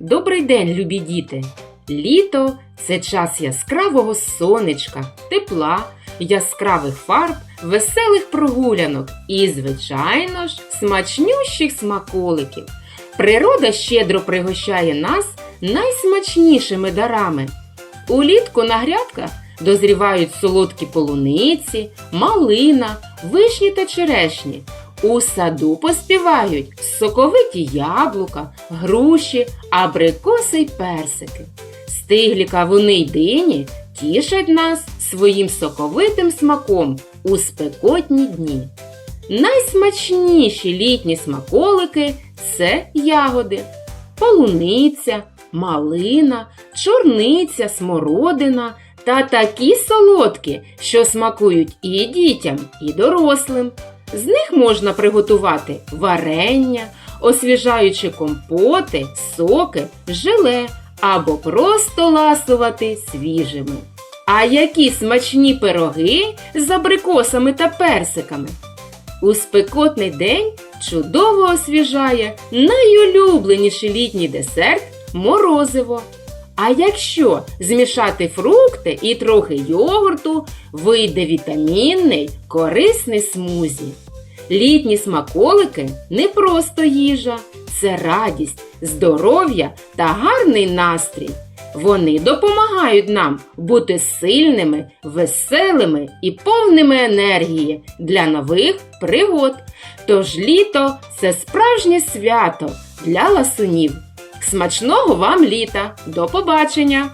Добрий день, любі діти! Літо це час яскравого сонечка, тепла, яскравих фарб, веселих прогулянок і, звичайно ж, смачнющих смаколиків. Природа щедро пригощає нас найсмачнішими дарами. Улітку на грядках дозрівають солодкі полуниці, малина, вишні та черешні. У саду поспівають соковиті яблука, груші, абрикоси й персики. Стиглі кавуни й дині тішать нас своїм соковитим смаком у спекотні дні. Найсмачніші літні смаколики це ягоди, полуниця, малина, чорниця, смородина та такі солодкі, що смакують і дітям, і дорослим. З них можна приготувати варення, освіжаючи компоти, соки, желе або просто ласувати свіжими. А які смачні пироги з абрикосами та персиками! У спекотний день чудово освіжає найулюбленіший літній десерт морозиво. А якщо змішати фрукти і трохи йогурту, вийде вітамінний корисний смузі. Літні смаколики не просто їжа, це радість, здоров'я та гарний настрій. Вони допомагають нам бути сильними, веселими і повними енергії для нових пригод. Тож літо це справжнє свято для ласунів. Смачного вам літа! До побачення!